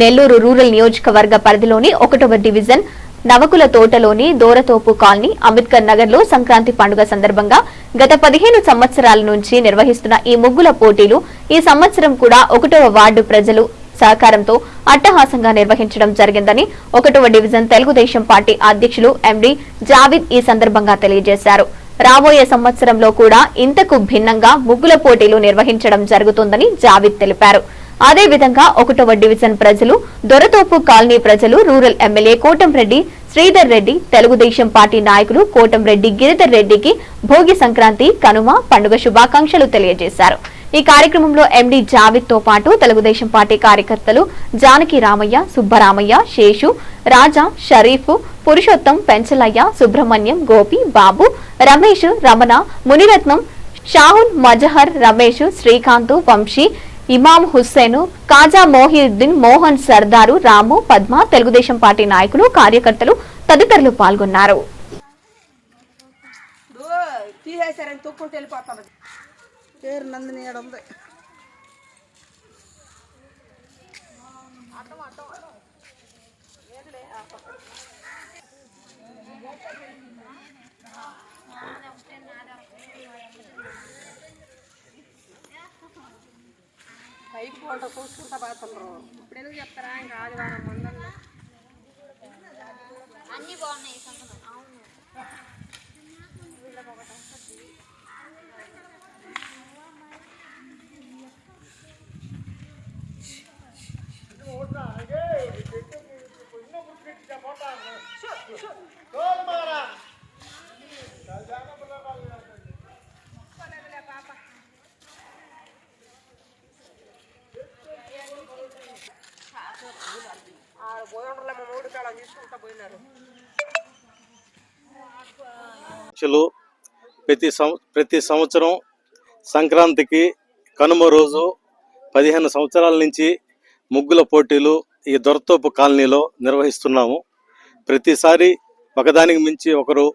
Nellore rural నియోజకవర్గ పరిధిలోని ఒకటవ డివిజన్ నవకుల తోటలోని దోరతోపు కాలనీ అంబేద్కర్ నగర్లో సంక్రాంతి పండుగ సందర్భంగా గత పదిహేను సంవత్సరాల నుంచి నిర్వహిస్తున్న ఈ ముగ్గుల పోటీలు ఈ సంవత్సరం కూడా ఒకటవ వార్డు ప్రజలు సహకారంతో అట్టహాసంగా నిర్వహించడం జరిగిందని ఒకటవ డివిజన్ తెలుగుదేశం పార్టీ అధ్యక్షులు ఎండి జావిద్ ఈ సందర్భంగా తెలియజేశారు. రాబోయే సంవత్సరంలో కూడా ఇంతకు భిన్నంగా ముగ్గుల పోటీలు నిర్వహించడం జరుగుతుందని జావిద్ తెలిపారు. అదేవిధంగా ఒకటవ డివిజన్ ప్రజలు దొరతోపు కాలనీ ప్రజలు rural MLA Kotamreddy Sridhar Reddy Telugu Desam party నాయకులు కోటంరెడ్డి గిరిధర్ రెడ్డికి భోగి సంక్రాంతి కనుమ పండుగ శుభాకాంక్షలు తెలియజేశారు. ఈ కార్యక్రమంలో ఎండి జావిద్తో పాటు తెలుగుదేశం పార్టీ కార్యకర్తలు జానకి రామయ్య సుబ్బరామయ్య శేషు రాజా షరీఫ్ పురుషోత్తం పెంచలయ్య సుబ్రహ్మణ్యం గోపి బాబు రమేష్ రమణ మునిరత్నం షాహుల్ మజహర్ రమేష్ శ్రీకాంత్ వంశీ ఇమాం హుస్సేన్ కాజా మోహిద్దీన్ మోహన్ సర్దారు రాము పద్మ తెలుగుదేశం పార్టీ నాయకులు కార్యకర్తలు తదితరులు పాల్గొన్నారు. అర్థం తీసేసారని తొక్కుంటూ వెళ్ళిపోతాను పేరు నందిని ఏడు ఉంది పైకి పోంట కూర్చుంటా పోతుండ్రు ఇప్పుడు ఎందుకు చెప్తారా ఇంకా ఆదివారం మందల్లో అన్ని బాగున్నాయి ఈ సంవత్సరం అవును ప్రతి సం ప్రతి సంవత్సరం సంక్రాంతికి కనుమ రోజు పదిహేను సంవత్సరాల నుంచి ముగ్గుల పోటీలు ఈ దొరతోపు కాలనీలో నిర్వహిస్తున్నాము. ప్రతిసారి ఒకదానికి మించి ఒకరు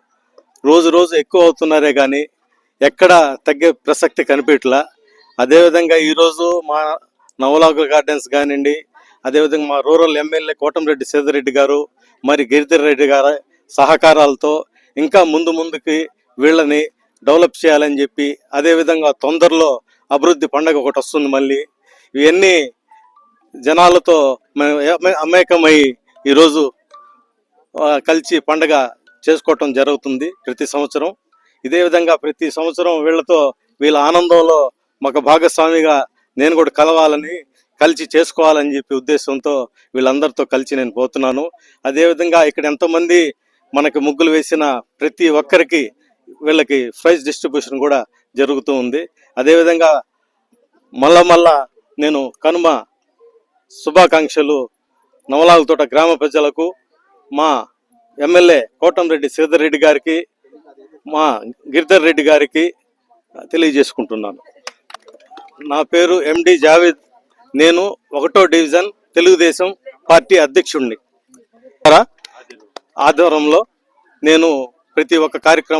రోజు రోజు ఎక్కువ అవుతున్నారే కానీ ఎక్కడ తగ్గే ప్రసక్తి కనిపించట్లా. అదేవిధంగా ఈరోజు మా నవలాకుల గార్డెన్స్ కానివ్వండి అదేవిధంగా మా రూరల్ ఎమ్మెల్యే కోటంరెడ్డి సేదరెడ్డి గారు మరి గిరిధర్ రెడ్డి గారి సహకారాలతో ఇంకా ముందు ముందుకి వీళ్ళని డెవలప్ చేయాలని చెప్పి అదేవిధంగా తొందరలో అభివృద్ధి పండగ ఒకటి వస్తుంది మళ్ళీ. ఇవన్నీ జనాలతో అమేకమై ఈరోజు కలిసి పండగ చేసుకోవటం జరుగుతుంది ప్రతి సంవత్సరం. ఇదే విధంగా ప్రతి సంవత్సరం వీళ్ళతో వీళ్ళ ఆనందంలో మాకు భాగస్వామిగా నేను కూడా కలవాలని కలిసి చేసుకోవాలని చెప్పి ఉద్దేశంతో వీళ్ళందరితో కలిసి నేను పోతున్నాను. అదేవిధంగా ఇక్కడ ఎంతమంది మనకి ముగ్గులు వేసిన ప్రతి ఒక్కరికి వీళ్ళకి ప్రైజ్ డిస్ట్రిబ్యూషన్ కూడా జరుగుతూ ఉంది. అదేవిధంగా మళ్ళా మళ్ళా నేను కనుమ శుభాకాంక్షలు నవలాలతోట గ్రామ ప్రజలకు మా ఎమ్మెల్యే కోటంరెడ్డి శ్రీధర్ రెడ్డి గారికి మా గిరిధర్ రెడ్డి గారికి తెలియజేసుకుంటున్నాను. నా పేరు ఎండి జావేద్ నేను ఒకటో డివిజన్ తెలుగుదేశం పార్టీ అధ్యక్షుడిని ఆధ్వర్యంలో నేను ప్రతి ఒక్క కార్యక్రమం